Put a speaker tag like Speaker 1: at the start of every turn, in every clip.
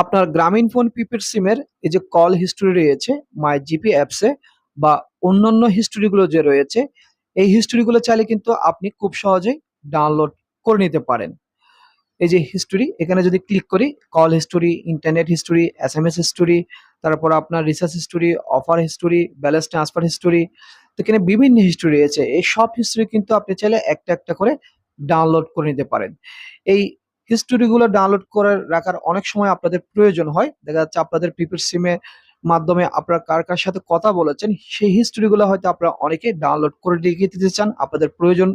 Speaker 1: আপনার গ্রামীণ phone prepaid সিমের এই যে কল হিস্টোরি রয়েছে, মাই জিপি অ্যাপসে বা অন্যান্য হিস্টোরিগুলো যে রয়েছে, এই হিস্টোরিগুলো চাইলে কিন্তু আপনি খুব সহজেই ডাউনলোড করে নিতে পারেন। এই যে হিস্টোরি, এখানে যদি ক্লিক করি, call history, internet history, S M S history, তারপর আপনার research history, offer history, balance transfer history, তো এখানে বিভিন্ন হিস্টোরি রয়েছে। এই সব হিস্টোরি কিন্তু আপনি চাইলে একটা একটা করে ডাউনলোড করে নিতে পারেন। এই হিস্টোরিগুলো ডাউনলোড করে রাখার অনেক সময় আপনাদের প্রয়োজন হয়। দেখা যাচ্ছে আপনাদের প্রিপেড সিমে মাধ্যমে আপনারা কার কার সাথে কথা বলেছেন, সেই হিস্টোরিগুলো হয়তো আপনারা অনেকে ডাউনলোড করে রেখে দিতে চান, আপনাদের প্রয়োজন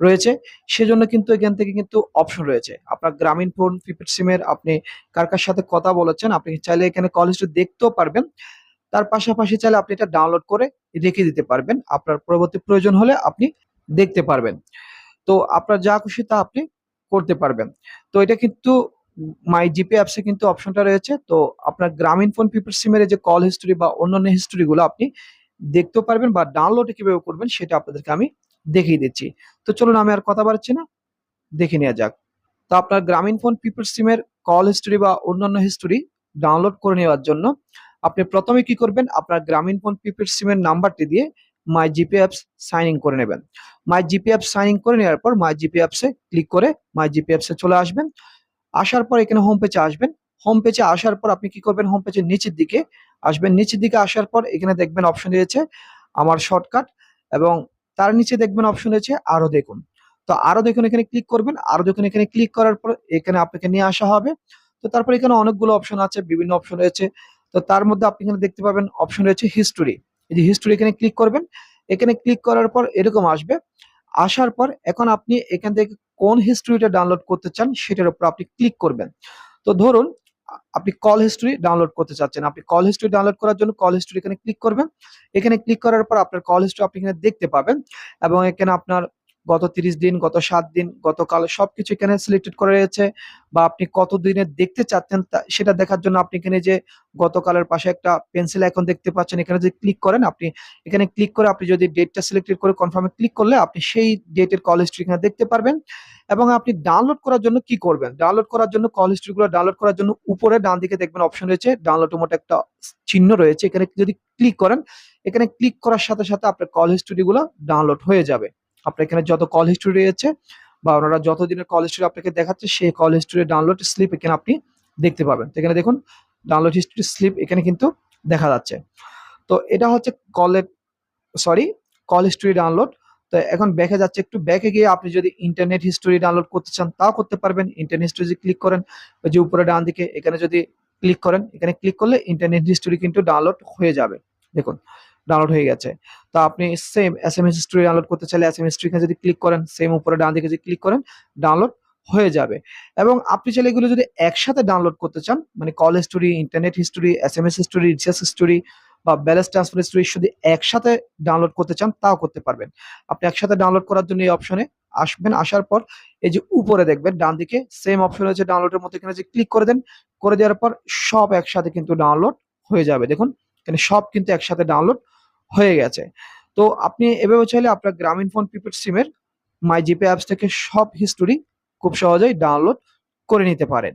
Speaker 1: রয়েছে। সেজন্য কিন্তু এখান থেকে কিন্তু অপশন রয়েছে। আপনার গ্রামীণ ফোন প্রিপেড সিমের আপনি কার কার সাথে কথা বলেছেন, আপনি চাইলে এখানে কল হিস্টোরি দেখতেও পারবেন। তার পাশাপাশি চাইলে আপনি এটা ডাউনলোড করে রেখে দিতে পারবেন। আপনার পরবর্তী প্রয়োজন হলে আপনি দেখতে পারবেন। তো আপনার যা খুশি তা আপনি করতে পারবেন। তো এটা কিন্তু মাই জিপে অ্যাপসে কিন্তু অপশনটা রয়েছে। তো আপনার গ্রামীণ ফোন পিপল সিমের যে কল হিস্টোরি বা অন্যান্য হিস্টোরিগুলো আপনি দেখতেও পারবেন বা ডাউনলোড কীভাবে করবেন সেটা আপনাদেরকে আমি দেখিয়ে দিচ্ছি। তো চলুন আমি আর কথা বাড়ছি না, দেখে নেওয়া যাক। তো আপনার গ্রামীণ ফোন পিপল সিমের কল হিস্টোরি বা অন্যান্য হিস্টোরি ডাউনলোড করে নেওয়ার জন্য আপনি প্রথমে কি করবেন? আপনার গ্রামীণ ফোন প্রিপেড সিমের নাম্বারটি দিয়ে my GP apps sign in করে নেবেন। My GP apps sign in করে নেওয়ার পর মাই জিপি অ্যাপসে ক্লিক করে মাই জিপি অ্যাপসে চলে আসবেন। আসার পর এখানে হোম পেজে আসবেন। হোম পেজে আসার পর আপনি কি করবেন? হোম পেজের নিচের দিকে আসবেন। নিচের দিকে আসার পর এখানে দেখবেন অপশন রয়েছে, আমার শর্টকাট এবং তার নিচে দেখবেন অপশন রয়েছে, আরও দেখুন। তো আরও দেখুন এখানে ক্লিক করবেন। আরও দেখুন এখানে ক্লিক করার পর এখানে আপনাকে নিয়ে আসা হবে। তো তারপর এখানে অনেকগুলো অপশন আছে, বিভিন্ন অপশন রয়েছে। তো তার মধ্যে আপনি এখানে দেখতে পাবেন অপশন রয়েছে হিস্টোরি এই যে হিস্টোরি এখানে ক্লিক করবেন, এখানে ক্লিক করার পর এরকম আসবে। আসার পর এখন আপনি এখান থেকে কোন হিস্ট্রিটা ডাউনলোড করতে চান সেটার উপর আপনি ক্লিক করবেন। তো ধরুন, আপনি কল হিস্ট্রি ডাউনলোড করতে চাচ্ছেন। আপনি কল হিস্ট্রি ডাউনলোড করার জন্য কল হিস্ট্রি এখানে ক্লিক করবেন। এখানে ক্লিক করার পর আপনার কল হিস্ট্রি আপনি এখানে দেখতে পাবেন এবং এখানে আপনার গত তিরিশ দিন, গত সাত দিন, গতকাল সবকিছু এখানে সিলেক্টেড করা রয়েছে বা আপনি কত দিনে দেখতে চাচ্ছেন সেটা দেখার জন্য আপনি এখানে যে গতকালের পাশে একটা পেন্সিল এখন দেখতে পাচ্ছেন, এখানে যদি ক্লিক করেন আপনি, এখানে ক্লিক করে আপনি যদি ডেটটা সিলেক্টেড করে কনফার্মে ক্লিক করলে আপনি সেই ডেটের কল হিস্ট্রি এখানে দেখতে পারবেন এবং আপনি ডাউনলোড করার জন্য কি করবেন? ডাউনলোড করার জন্য কল হিস্ট্রিগুলো ডাউনলোড করার জন্য উপরে ডান দিকে দেখবেন অপশন রয়েছে ডাউনলোড মতো একটা চিহ্ন রয়েছে, এখানে যদি ক্লিক করেন, এখানে ক্লিক করার সাথে সাথে আপনার কল হিস্ট্রিগুলো ডাউনলোড হয়ে যাবে। আপনার এখানে যত কল হিস্ট্রি রয়েছে বা ওনারা যত দিনের কল হিস্ট্রি আপনাকে দেখাচ্ছে, সেই কল হিস্ট্রি ডাউনলোড স্লিপ এখানে আপনি দেখতে পাবেন। তো এখানে দেখুন ডাউনলোড হিস্ট্রি স্লিপ এখানে কিন্তু দেখা যাচ্ছে। তো এটা হচ্ছে কলের সরি কল হিস্ট্রি ডাউনলোড তো এখন ব্যাকে যাচ্ছে, একটু ব্যাকে গিয়ে আপনি যদি ইন্টারনেট হিস্টোরি ডাউনলোড করতে চান, তাও করতে পারবেন। ইন্টারনেট হিস্টোরি যদি ক্লিক করেন যে উপরে ডান দিকে, এখানে যদি ক্লিক করেন, এখানে ক্লিক করলে ইন্টারনেট হিস্টোরি কিন্তু ডাউনলোড হয়ে যাবে। দেখুন ডাউনলোড হয়ে গেছে। তো আপনি same S M history download করতে চাইলে এস এম এস যদি ক্লিক করেন সেম উপরে ডান দিকে যদি ক্লিক করেন ডাউনলোড হয়ে যাবে। এবং আপনি চাইলে এগুলো যদি একসাথে ডাউনলোড করতে চান মানে call history internet history S M S history recharge history বা ব্যালেন্স ট্রান্সফার হিস্টোরি যদি একসাথে ডাউনলোড করতে চান, তাও করতে পারবেন। আপনি একসাথে ডাউনলোড করার জন্য এই অপশনে আসবেন, আসার পর এই যে উপরে দেখবেন, ডান দিকে সেম অপশন রয়েছে ডাউনলোডের মধ্যে, এখানে যে ক্লিক করে দেন, করে দেওয়ার পর সব একসাথে কিন্তু ডাউনলোড হয়ে যাবে। দেখুন, এখানে সব কিন্তু একসাথে ডাউনলোড হয়ে গেছে। তো আপনি এভাবে চাইলে আপনার গ্রামীণ ফোন প্রিপেড সিমের মাই জিপে অ্যাপস থেকে সব হিস্টোরি খুব সহজেই ডাউনলোড করে নিতে পারেন।